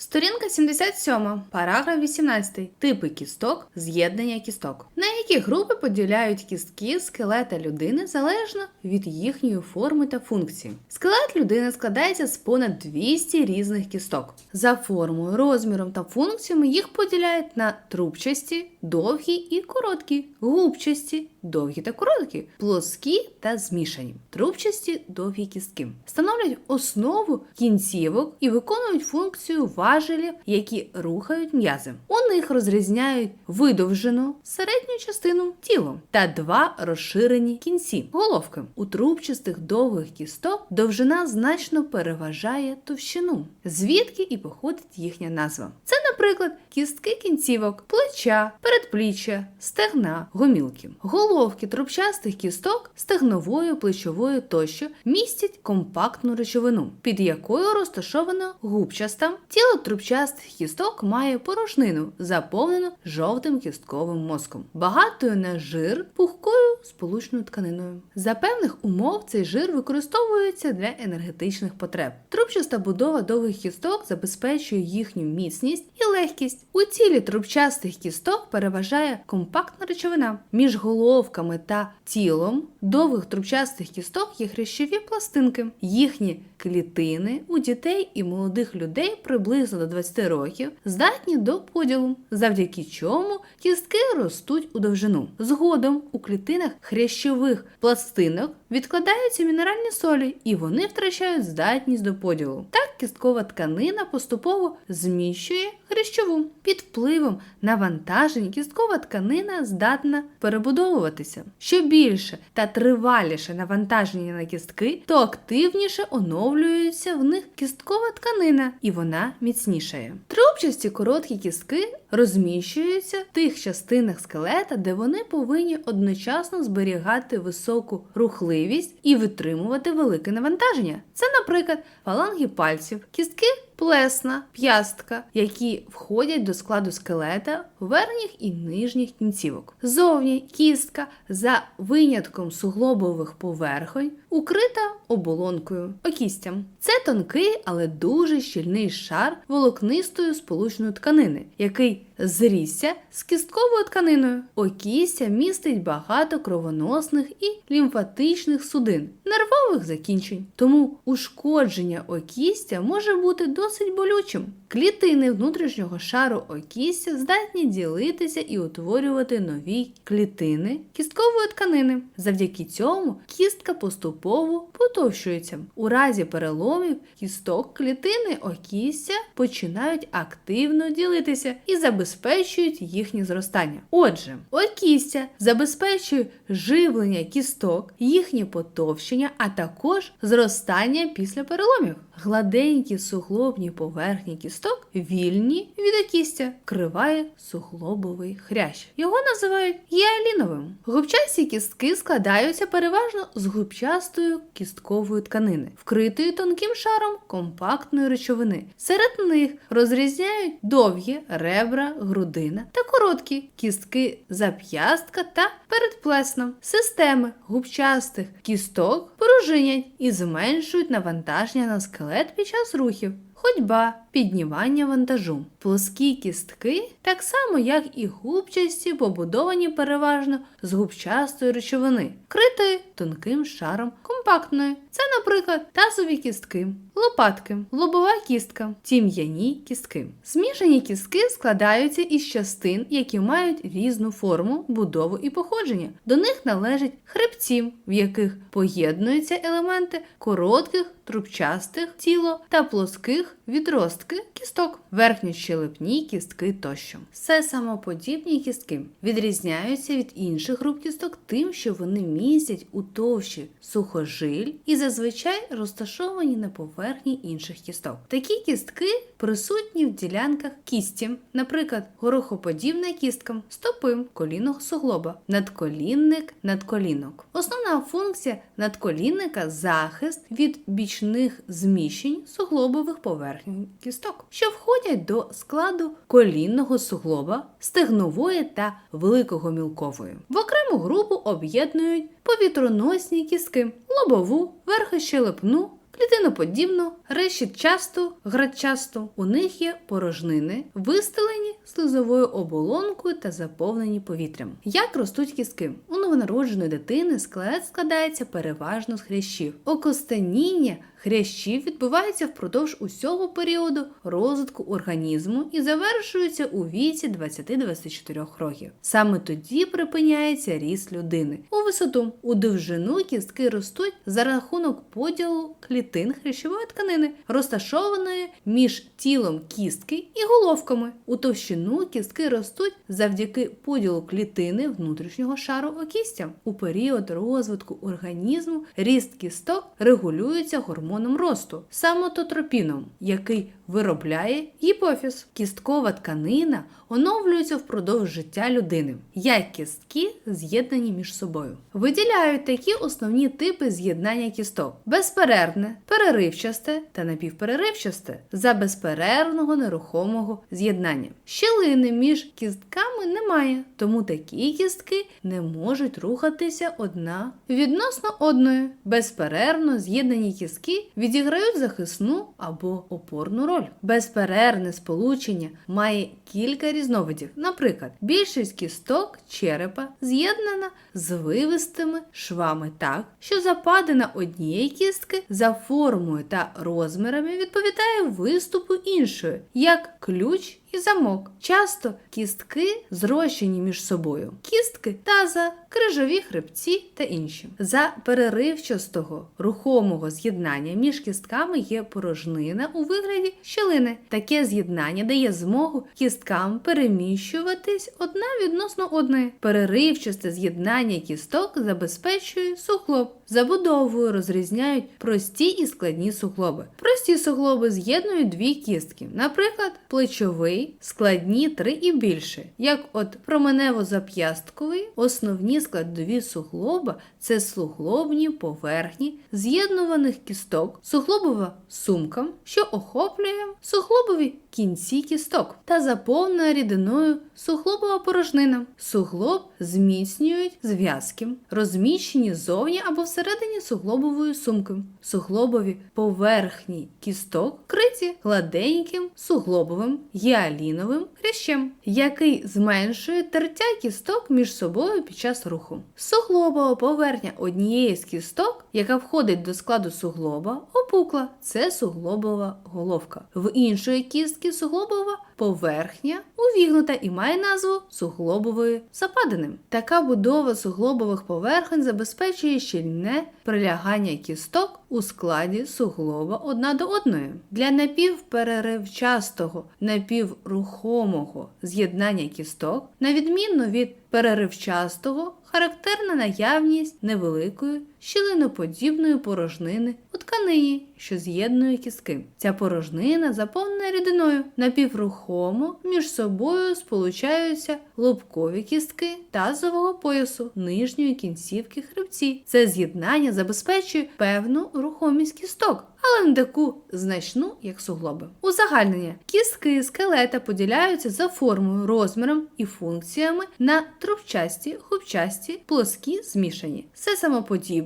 Сторінка 77, параграф 18. Типи кісток, з'єднання кісток. На які групи поділяють кістки скелета людини залежно від їхньої форми та функції. Скелет людини складається з понад 200 різних кісток. За формою, розміром та функціями їх поділяють на трубчасті, довгі і короткі, губчасті, довгі та короткі, плоскі та змішані. Трубчасті довгі кістки становлять основу кінцівок і виконують функцію важелів, які рухають м'язи. У них розрізняють видовжену середню частину тіла та два розширені кінці головки. У трубчастих довгих кісток довжина значно переважає товщину, звідки і походить їхня назва. Це, наприклад, кістки кінцівок, плеча, передпліччя, стегна, гомілки. Головки трубчастих кісток стегнової, плечової тощо містять компактну речовину, під якою розташовано губчаста. Тіло трубчастих кісток має порожнину, заповнену жовтим кістковим мозком, багатою на жир, пухкою сполучною тканиною. За певних умов цей жир використовується для енергетичних потреб. Трубчаста будова довгих кісток забезпечує їхню міцність і легкість. У тілі трубчастих кісток переважає компактна речовина. Між головками та тілом довгих трубчастих кісток є хрящові пластинки. Їхні клітини у дітей і молодих людей приблизно до 20 років здатні до поділу, завдяки чому кістки ростуть у довжину. Згодом у клітинах хрящових пластинок відкладаються мінеральні солі, і вони втрачають здатність до поділу. Так кісткова тканина поступово зміщує хрящову. Під впливом навантажень кісткова тканина здатна перебудовуватися. Що більше та триваліше навантаження на кістки, то активніше оновлюється в них кісткова тканина, і вона міцнішає. Трубчасті короткі кістки розміщуються в тих частинах скелета, де вони повинні одночасно зберігати високу рухливість і витримувати велике навантаження. Це, наприклад, фаланги пальців, кістки плесна, п'ястка, які входять до складу скелета верхніх і нижніх кінцівок. Зовні кістка за винятком суглобових поверхонь укрита оболонкою окістям. Це тонкий, але дуже щільний шар волокнистої сполучної тканини, який зрісся з кістковою тканиною. Окістя містить багато кровоносних і лімфатичних судин, нервових закінчень. Тому ушкодження окістя може бути досить болючим. Клітини внутрішнього шару окістя здатні ділитися і утворювати нові клітини кісткової тканини. Завдяки цьому кістка поступово потовщується. У разі переломів кісток клітини окістя починають активно ділитися і забезпечують їхнє зростання. Отже, окістя забезпечує живлення кісток, їхнє потовщення, а також зростання після переломів. Гладенькі суглобні поверхні кісток вільні від окістя, криває суглобовий хрящ. Його називають гіаліновим. Губчасті кістки складаються переважно з губчастої кісткової тканини, вкритої тонким шаром компактної речовини. Серед них розрізняють довгі ребра, грудина та короткі кістки зап'ястка та передплесна. Системи губчастих кісток пружинять і зменшують навантаження на скелет під час рухів. Ходьба, піднімання вантажу. Плоскі кістки, так само як і губчасті, побудовані переважно з губчастої речовини, критої тонким шаром компактної. Це, наприклад, тазові кістки, лопатки, лобова кістка, тім'яні кістки. Змішані кістки складаються із частин, які мають різну форму, будову і походження. До них належать хребці, в яких поєднуються елементи коротких трубчастих тіло та плоских відростки кісток, верхньощелепні кістки тощо. Все самоподібні кістки відрізняються від інших груп кісток тим, що вони містять у товщі сухожиль і зазвичай розташовані на поверхні інших кісток. Такі кістки присутні в ділянках кісті, наприклад, горохоподібна кістка, стопи, колінного суглоба, надколінник, надколінок. Основна функція надколінника захист від бічних зміщень суглобових поверхень кісток, що входять до складу колінного суглоба, стегнової та великого мілкової. В окрему групу об'єднують повітроносні кістки, лобову, верхощелепну, клітиноподібну, решітчасту, градчасту. У них є порожнини, вистелені слизовою оболонкою та заповнені повітрям. Як ростуть кістки? У новонародженої дитини скелет складається переважно з хрящів. Окостеніння хрящів відбувається впродовж усього періоду розвитку організму і завершується у віці 20-24 років. Саме тоді припиняється ріст людини. У висоту у довжину кістки ростуть за рахунок поділу клітин хрящової тканини, розташованої між тілом кістки і головками. У товщину кістки ростуть завдяки поділу клітини внутрішнього шару окістя. У період розвитку організму ріст кісток регулюється гормоном росту самототропіном, який виробляє гіпофіз. Кісткова тканина оновлюється впродовж життя людини, як кістки з'єднані між собою. Виділяють такі основні типи з'єднання кісток: безперервне, переривчасте та напівпереривчасте за безперервного нерухомого з'єднання. Щілини між кістками немає, тому такі кістки не можуть рухатися одна відносно одної. Безперервно з'єднані кістки відіграють захисну або опорну роль. Безперервне сполучення має кілька різновидів. Наприклад, більшість кісток черепа з'єднана з вивистими швами так, що западина однієї кістки за формою та розмірами відповідає виступу іншої, як ключ і замок. Часто кістки зрощені між собою. Кістки таза, крижові хребці та інші. За переривчастого рухомого з'єднання між кістками є порожнина у вигляді щелини. Таке з'єднання дає змогу кісткам переміщуватись одна відносно одної. Переривчасте з'єднання кісток забезпечує суглоб. Забудовою розрізняють прості і складні суглоби. Прості суглоби з'єднують дві кістки, наприклад, плечовий, складні три і більше. Як от променево-зап'ястковий, основні складові суглоба це суглобні поверхні з'єднуваних кісток, суглобова сумка, що охоплює суглобові кінці кісток та заповнена рідиною суглобова порожнина. Суглоб зміцнюють зв'язки, розміщені ззовні або всередині суглобової сумки. Суглобові поверхні кісток криті гладеньким суглобовим гіаліновим хрящем, який зменшує тертя кісток між собою під час руху. Суглобова поверхня однієї з кісток, яка входить до складу суглоба, опукла це суглобова головка. В іншої кістки суглобова поверхня увігнута і має назву суглобової западини. Така будова суглобових поверхень забезпечує щільне прилягання кісток у складі суглоба одна до одної. Для напівпереривчастого напіврухомого з'єднання кісток, на відміну від переривчастого, характерна наявність невеликої щілиноподібної порожнини у тканині, що з'єднує кістки. Ця порожнина заповнена рідиною. Напіврухомо між собою сполучаються лобкові кістки тазового поясу нижньої кінцівки хребці. Це з'єднання забезпечує певну рухомість кісток. Але не таку значну, як суглоби. Узагальнення кістки скелета поділяються за формою, розміром і функціями на трубчасті, хупчасті, плоскі, змішані,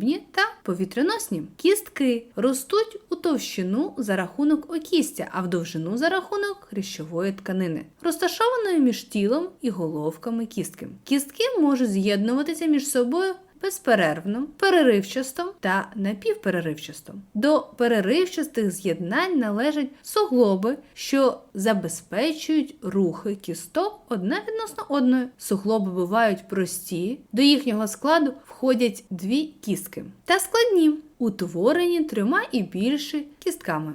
сесамоподібні та повітряносні. Кістки ростуть у товщину за рахунок окістя, а в довжину за рахунок хрящової тканини, розташованої між тілом і головками кістки. Кістки можуть з'єднуватися між собою безперервно, переривчасто та напівпереривчасто. До переривчастих з'єднань належать суглоби, що забезпечують рухи кісток одна відносно одної. Суглоби бувають прості, до їхнього складу входять дві кістки та складні, утворені трьома і більше кістками.